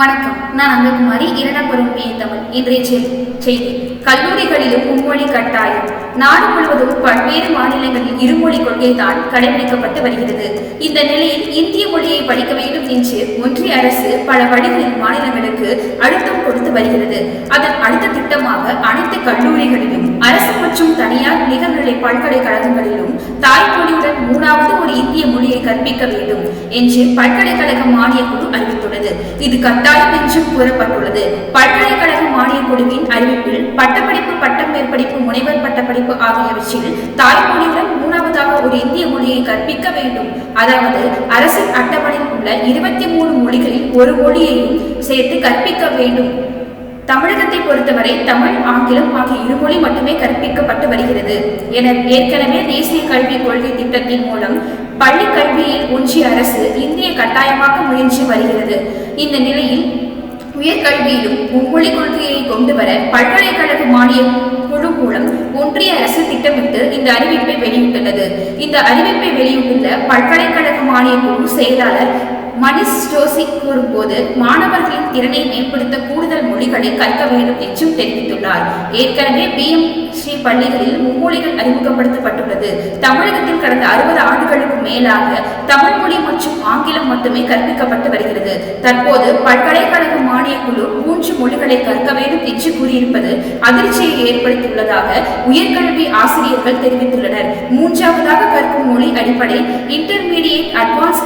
வணக்கம். நான் அந்தகுமாரி இரண்டாம் பருவம் தமிழ். இன்றைய செய்தி. கல்லூரிகளிலும் மும்மொழி கட்டாயம். நாடு முழுவதும் பல்வேறு மாநிலங்களில் இருமொழி கொள்கை தான் கடைபிடிக்கப்பட்டு வருகிறது. இந்த நிலையில் இந்திய மொழியை படிக்க வேண்டும் என்று ஒன்றிய அரசு பல வழிகளில் மாநிலங்களுக்கு அழுத்தம் கொடுத்து வருகிறது. அதன் அடுத்த திட்டமாக அனைத்து கல்லூரிகளிலும் அரசு மற்றும் தனியார் நிகர்நிலை பல்கலைக்கழகங்களிலும் தாய்மொழியுடன் மூணாவது ஒரு இந்திய மொழியை கற்பிக்க வேண்டும் என்று பல்கலைக்கழக மானியக்குழு அறிவித்துள்ளது. இது கட்டாயம் என்றும் கூறப்பட்டுள்ளது. பல்கலைக்கழக மானியக் குழுவின் அறிவிப்பில் பட்டப்படிப்பு பட்டம் மேற்படிப்பு முனைவர் பட்டப்படிப்பு ஆகியவற்றில் தாய்மொழியுடன் மூணாவதாக ஒரு இந்திய மொழியை கற்பிக்க வேண்டும். அதாவது அரசின் அட்டவணையில் உள்ள இருபத்தி மூணு மொழிகளில் ஒரு மொழியையும் சேர்த்து கற்பிக்க வேண்டும். தமிழகத்தை பொறுத்தவரை தமிழ் ஆங்கிலம் ஆகிய இருமொழி மட்டுமே கற்பிக்கப்பட்டு வருகிறது. என ஏற்கனவே தேசிய கல்விக் கொள்கை திட்டத்தின் மூலம் பள்ளி கல்வியில் ஒன்றிய அரசு இந்திய கட்டாயமாக்க முயன்று வருகிறது. இந்த நிலையில் உயர்கல்வியிலும் மும்மொழி கொள்கையை கொண்டு வர பல்கலைக்கழக மானிய குழு மூலம் ஒன்றிய அரசு திட்டமிட்டு இந்த அறிவிப்பை வெளியிட்டுள்ளது. இந்த அறிவிப்பை வெளியிட்டுள்ள பல்கலைக்கழக மானிய குழு செயலாளர் மணிஷ் ஜோஷி கூறும்போது மாணவர்களின் திறனை மேம்படுத்த கூடுதல் மொழிகளை கற்க வேண்டும் என்றும் தெரிவித்துள்ளார். ஏற்கனவே பி. எம். ஸ்ரீ பள்ளிகளில் மும்மொழிகள் அறிமுகப்படுத்தப்பட்டுள்ளது. தமிழகத்தில் கடந்த அறுபது ஆண்டுகளுக்கு மேலாக தமிழ் மொழி மற்றும் ஆங்கிலம் மட்டுமே கற்பிக்கப்பட்டு வருகிறது. தற்போது பல்கலைக்கழக மானிய குழு மூன்று மொழிகளை கற்க வேண்டும் என்று கூறியிருப்பது அதிர்ச்சியை ஏற்படுத்தியுள்ளதாக உயர்கல்வி ஆசிரியர்கள் தெரிவித்துள்ளனர். மூன்றாவதாக கற்கும் மொழி அடிப்படை இன்டர்மீடியட் அட்வான்ஸ்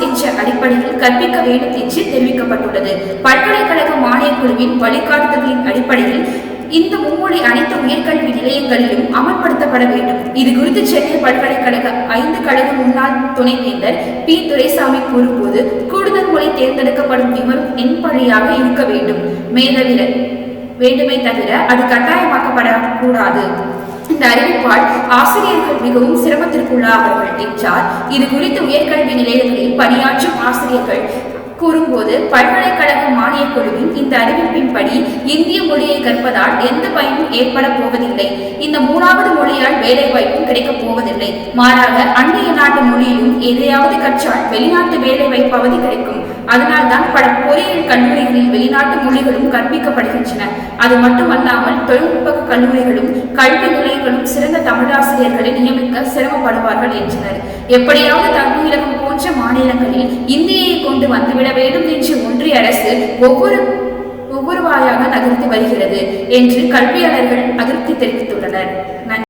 என்ற கற்பிக்க வேண்டும் என்று தெரிவிக்கப்பட்டுள்ளது. பல்கலைக்கழக மானியக் குழுவின் வழிகாட்டுதல்களின் அடிப்படையில் இந்த மும்மொழி அனைத்து உயர்கல்வி நிலையங்களிலும் அமல்படுத்தப்பட வேண்டும். இது குறித்து சென்னை பல்கலைக்கழக ஐந்து கழக முன்னாள் துணைவேந்தர் பி. துரைசாமி கூறும்போது கூடுதல் மொழி தேர்ந்தெடுக்கப்படும் விவரம் என்படியாக இருக்க வேண்டும். மேலவிர வேண்டுமே தவிர அது கட்டாயமாக்கப்படக்கூடாது இந்த அறிவிப்பால் ஆசிரியர்கள் மிகவும் சிரமத்திற்குள்ளாவார்கள் என்றார். இது குறித்து உயர்கல்வி நிலையங்களில் பணியாற்றும் ஆசிரியர்கள் கூறும்போது பல்கலைக்கழக மானியக் குழுவின் இந்த அறிவிப்பின்படி இந்திய மொழியை கற்பதால் எந்த பயனும் ஏற்பட போவதில்லை. இந்த மூணாவது மொழியால் வேலைவாய்ப்பும் கிடைக்கப் போவதில்லை. மாறாக அந்நிய நாட்டு மொழியிலும் எதையாவது கற்றால் வெளிநாட்டு வேலைவாய்ப்பாவது கிடைக்கும். அதனால்தான் பல பொறியியல் கல்லூரிகளில் வெளிநாட்டு மொழிகளும் கற்பிக்கப்படுகின்றன. அது மட்டுமல்லாமல் தொழில்நுட்ப கல்லூரிகளும் கல்வி நிலையங்களும் சிறந்த தமிழாசிரியர்களை நியமிக்க சிரமப்படுவார்கள் என்றனர். எப்படியாவது தமிழகம் போன்ற கொண்டு வேண்டும் என்று ஒன்றிய அரசு ஒவ்வொரு ஒவ்வொரு வாயாக நகர்த்தி வருகிறது என்று கல்வியாளர்கள் அதிருப்தி தெரிவித்துள்ளனர்.